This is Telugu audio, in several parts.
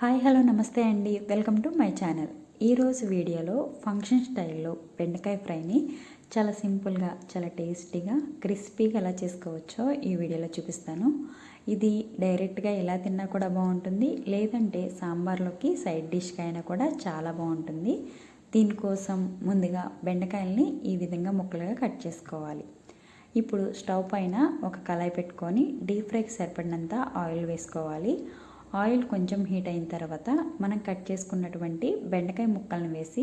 హాయ్ హలో నమస్తే అండి. Welcome to my channel. ఈరోజు వీడియోలో ఫంక్షన్ స్టైల్లో బెండకాయ ఫ్రైని చాలా సింపుల్గా చాలా టేస్టీగా క్రిస్పీగా ఎలా చేసుకోవచ్చో ఈ వీడియోలో చూపిస్తాను. ఇది డైరెక్ట్గా ఎలా తిన్నా కూడా బాగుంటుంది. లేదంటే సాంబార్లోకి సైడ్ డిష్గా అయినా కూడా చాలా బాగుంటుంది. దీనికోసం ముందుగా బెండకాయల్ని ఈ విధంగా ముక్కలుగా కట్ చేసుకోవాలి. ఇప్పుడు స్టవ్ పైన ఒక కళాయి పెట్టుకొని డీప్ ఫ్రైకి సరిపడినంత ఆయిల్ వేసుకోవాలి. ఆయిల్ కొంచెం హీట్ అయిన తర్వాత మనం కట్ చేసుకున్నటువంటి బెండకాయ ముక్కల్ని వేసి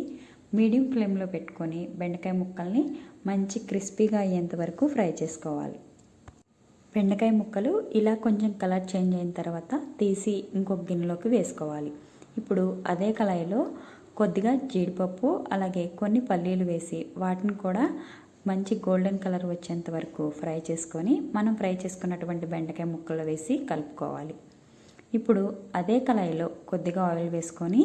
మీడియం ఫ్లేమ్లో పెట్టుకొని బెండకాయ ముక్కల్ని మంచి క్రిస్పీగా అయ్యేంత వరకు ఫ్రై చేసుకోవాలి. బెండకాయ ముక్కలు ఇలా కొంచెం కలర్ చేంజ్ అయిన తర్వాత తీసి ఇంకొక గిన్నెలోకి వేసుకోవాలి. ఇప్పుడు అదే కళాయిలో కొద్దిగా జీడిపప్పు అలాగే కొన్ని పల్లీలు వేసి వాటిని కూడా మంచి గోల్డెన్ కలర్ వచ్చేంత వరకు ఫ్రై చేసుకొని మనం ఫ్రై చేసుకున్నటువంటి బెండకాయ ముక్కలు వేసి కలుపుకోవాలి. ఇప్పుడు అదే కళాయిలో కొద్దిగా ఆయిల్ వేసుకొని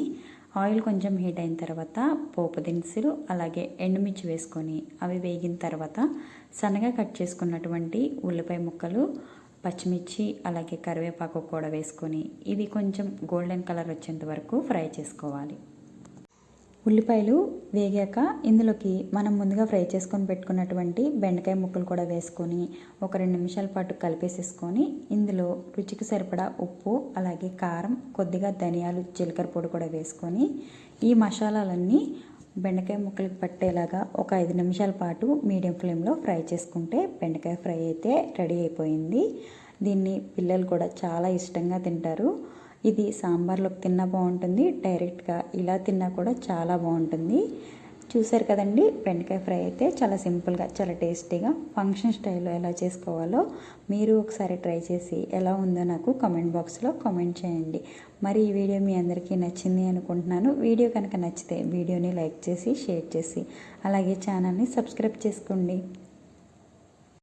ఆయిల్ కొంచెం హీట్ అయిన తర్వాత పోపు దినుసులు అలాగే ఎండుమిర్చి వేసుకొని అవి వేగిన తర్వాత సన్నగా కట్ చేసుకున్నటువంటి ఉల్లిపాయ ముక్కలు పచ్చిమిర్చి అలాగే కరివేపాకు కూడా వేసుకొని ఇవి కొంచెం గోల్డెన్ కలర్ వచ్చేంత వరకు ఫ్రై చేసుకోవాలి. ఉల్లిపాయలు వేగాక ఇందులోకి మనం ముందుగా ఫ్రై చేసుకొని పెట్టుకున్నటువంటి బెండకాయ ముక్కలు కూడా వేసుకొని ఒక రెండు నిమిషాల పాటు కలిపేసేసుకొని ఇందులో రుచికి సరిపడా ఉప్పు అలాగే కారం కొద్దిగా ధనియాలు జీలకర్ర పొడి కూడా వేసుకొని ఈ మసాలాలన్నీ బెండకాయ ముక్కలకు పట్టేలాగా ఒక ఐదు నిమిషాల పాటు మీడియం ఫ్లేమ్లో ఫ్రై చేసుకుంటే బెండకాయ ఫ్రై అయితే రెడీ అయిపోయింది. దీన్ని పిల్లలు కూడా చాలా ఇష్టంగా తింటారు. ఇది సాంబార్లోకి తిన్నా బాగుంటుంది డైరెక్ట్గా ఇలా తిన్నా కూడా చాలా బాగుంటుంది. చూసారు కదండి బెండకాయ ఫ్రై అయితే చాలా సింపుల్గా చాలా టేస్టీగా ఫంక్షన్ స్టైల్లో ఎలా చేసుకోవాలో మీరు ఒకసారి ట్రై చేసి ఎలా ఉందో నాకు కామెంట్ బాక్స్లో కామెంట్ చేయండి. మరి ఈ వీడియో మీ అందరికీ నచ్చింది అనుకుంటున్నాను. వీడియో కనుక నచ్చితే వీడియోని లైక్ చేసి షేర్ చేసి అలాగే ఛానల్ని సబ్స్క్రైబ్ చేసుకోండి.